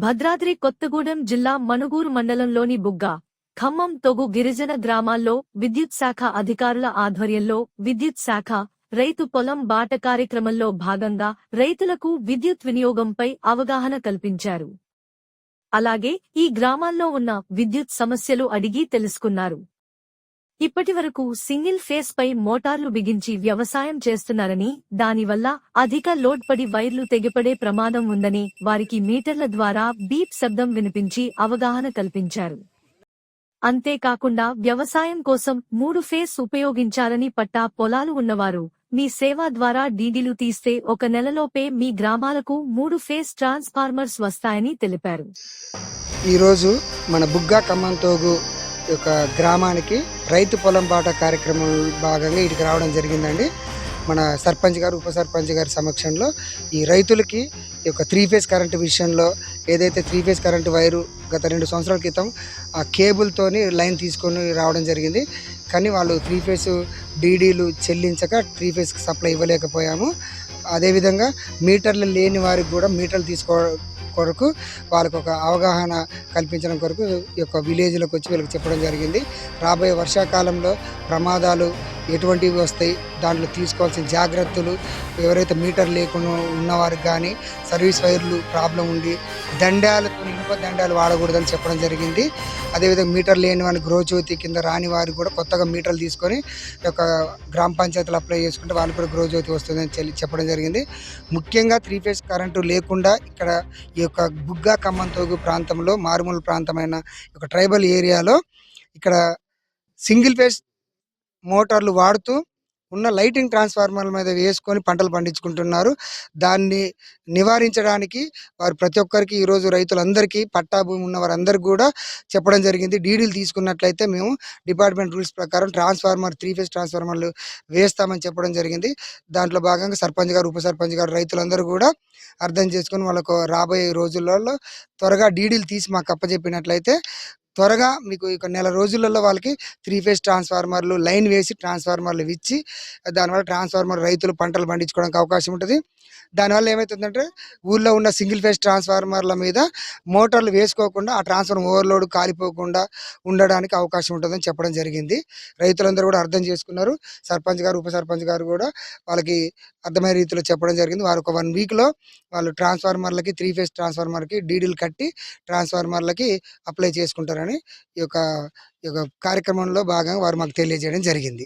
భద్రాద్రి కొత్తగూడెం జిల్లా మణుగూరు మండలంలోని బుగ్గ ఖమ్మం తొగు గిరిజన గ్రామాల్లో విద్యుత్ శాఖ అధికారుల ఆధ్వర్యంలో విద్యుత్ శాఖ రైతు పొలం బాట కార్యక్రమంలో భాగంగా రైతులకు విద్యుత్ వినియోగంపై అవగాహన కల్పించారు. అలాగే ఈ గ్రామాల్లో ఉన్న విద్యుత్ సమస్యలు అడిగి తెలుసుకున్నారు. ఇప్పటివరకు సింగిల్ ఫేస్ పై మోటార్లు బిగించి వ్యవసాయం చేస్తున్నారని దానివల్ల అధిక లోడ్ పడి వైర్లు తెగిపడే ప్రమాదం ఉందని వారికి మీటర్ల ద్వారా బీప్ శబ్దం వినిపించి అవగాహన కల్పించారు. అంతేకాకుండా వ్యవసాయం కోసం మూడు ఫేస్ ఉపయోగించాలని పట్టా పొలాలు ఉన్నవారు మీ సేవ ద్వారా డీడీలు తీస్తే ఒక నెలలోపే మీ గ్రామాలకు మూడు ఫేస్ ట్రాన్స్ఫార్మర్స్ వస్తాయని తెలిపారు. ఈరోజు మన బుగ్గా కమ్మంతోగు యొక్క గ్రామానికి రైతు పొలం బాట కార్యక్రమం భాగంగా ఇటుకు రావడం జరిగిందండి. మన సర్పంచ్ గారు ఉప సర్పంచ్ గారి సమక్షంలో ఈ రైతులకి ఈ యొక్క త్రీ ఫేజ్ కరెంటు విషయంలో ఏదైతే త్రీ ఫేజ్ కరెంటు వైరు గత రెండు సంవత్సరాల క్రితం ఆ కేబుల్తోని లైన్ తీసుకొని రావడం జరిగింది. కానీ వాళ్ళు త్రీ ఫేజ్ డీడీలు చెల్లించక త్రీ ఫేస్కి సప్లై ఇవ్వలేకపోయాము. అదేవిధంగా మీటర్లు లేని వారికి కూడా మీటర్లు తీసుకో కొరకు వాళ్ళకు ఒక అవగాహన కల్పించడం కొరకు ఈ యొక్క విలేజ్లోకి వచ్చి వీళ్ళకి చెప్పడం జరిగింది. రాబోయే వర్షాకాలంలో ప్రమాదాలు ఎటువంటివి వస్తాయి దాంట్లో తీసుకోవాల్సిన జాగ్రత్తలు ఎవరైతే మీటర్ లేకుండా ఉన్నవారికి కానీ సర్వీస్ వైర్లు ప్రాబ్లం ఉండి దండాలు ఇనుప దండాలు వాడకూడదని చెప్పడం జరిగింది. అదేవిధంగా మీటర్ లేని వారికి గృహజ్యోతి కింద రాని వారు కూడా కొత్తగా మీటర్లు తీసుకొని ఒక గ్రామ పంచాయతీలు అప్లై చేసుకుంటే వాళ్ళకి కూడా గృహజ్యోతి వస్తుందని చెప్పడం జరిగింది. ముఖ్యంగా త్రీ ఫేజ్ కరెంటు లేకుండా ఇక్కడ ఈ యొక్క బుగ్గా ఖమ్మంతోగు ప్రాంతంలో మారుమూల ప్రాంతమైన ఒక ట్రైబల్ ఏరియాలో ఇక్కడ సింగిల్ ఫేజ్ మోటార్లు వాడుతూ ఉన్న లైటింగ్ ట్రాన్స్ఫార్మర్ల మీద వేసుకొని పంటలు పండించుకుంటున్నారు. దాన్ని నివారించడానికి వారు ప్రతి ఒక్కరికి ఈరోజు రైతులందరికీ పట్టా భూమి ఉన్న వారందరికీ కూడా చెప్పడం జరిగింది. డీడీలు తీసుకున్నట్లయితే మేము డిపార్ట్మెంట్ రూల్స్ ప్రకారం ట్రాన్స్ఫార్మర్ త్రీ ఫేజ్ ట్రాన్స్ఫార్మర్లు వేస్తామని చెప్పడం జరిగింది. దాంట్లో భాగంగా సర్పంచ్ గారు ఉప సర్పంచ్ గారు రైతులందరూ కూడా అర్థం చేసుకొని వాళ్ళకు రాబోయే రోజులలో త్వరగా డీడీలు తీసి మాకు అప్పచెప్పినట్లయితే త్వరగా మీకు ఇక నెల రోజులలో వాళ్ళకి త్రీ ఫేజ్ ట్రాన్స్ఫార్మర్లు లైన్ వేసి ట్రాన్స్ఫార్మర్లు ఇచ్చి దానివల్ల ట్రాన్స్ఫార్మర్ రైతులు పంటలు పండించుకోవడానికి అవకాశం ఉంటుంది. దానివల్ల ఏమవుతుందంటే ఊళ్ళో ఉన్న సింగిల్ ఫేజ్ ట్రాన్స్ఫార్మర్ల మీద మోటార్లు వేసుకోకుండా ఆ ట్రాన్స్ఫార్మర్ ఓవర్లోడ్ కాలిపోకుండా ఉండడానికి అవకాశం ఉంటుందని చెప్పడం జరిగింది. రైతులందరూ కూడా అర్థం చేసుకున్నారు. సర్పంచ్ గారు ఉప సర్పంచ్ గారు కూడా వాళ్ళకి అర్థమయ్యే రీతిలో చెప్పడం జరిగింది. వారు ఒక వన్ వీక్లో వాళ్ళు ట్రాన్స్ఫార్మర్లకి త్రీ ఫేజ్ ట్రాన్స్ఫార్మర్కి డీడీలు కట్టి ట్రాన్స్ఫార్మర్లకి అప్లై చేసుకుంటారని ఈ యొక్క ఈ యొక్క కార్యక్రమంలో భాగంగా వారు మాకు తెలియజేయడం జరిగింది.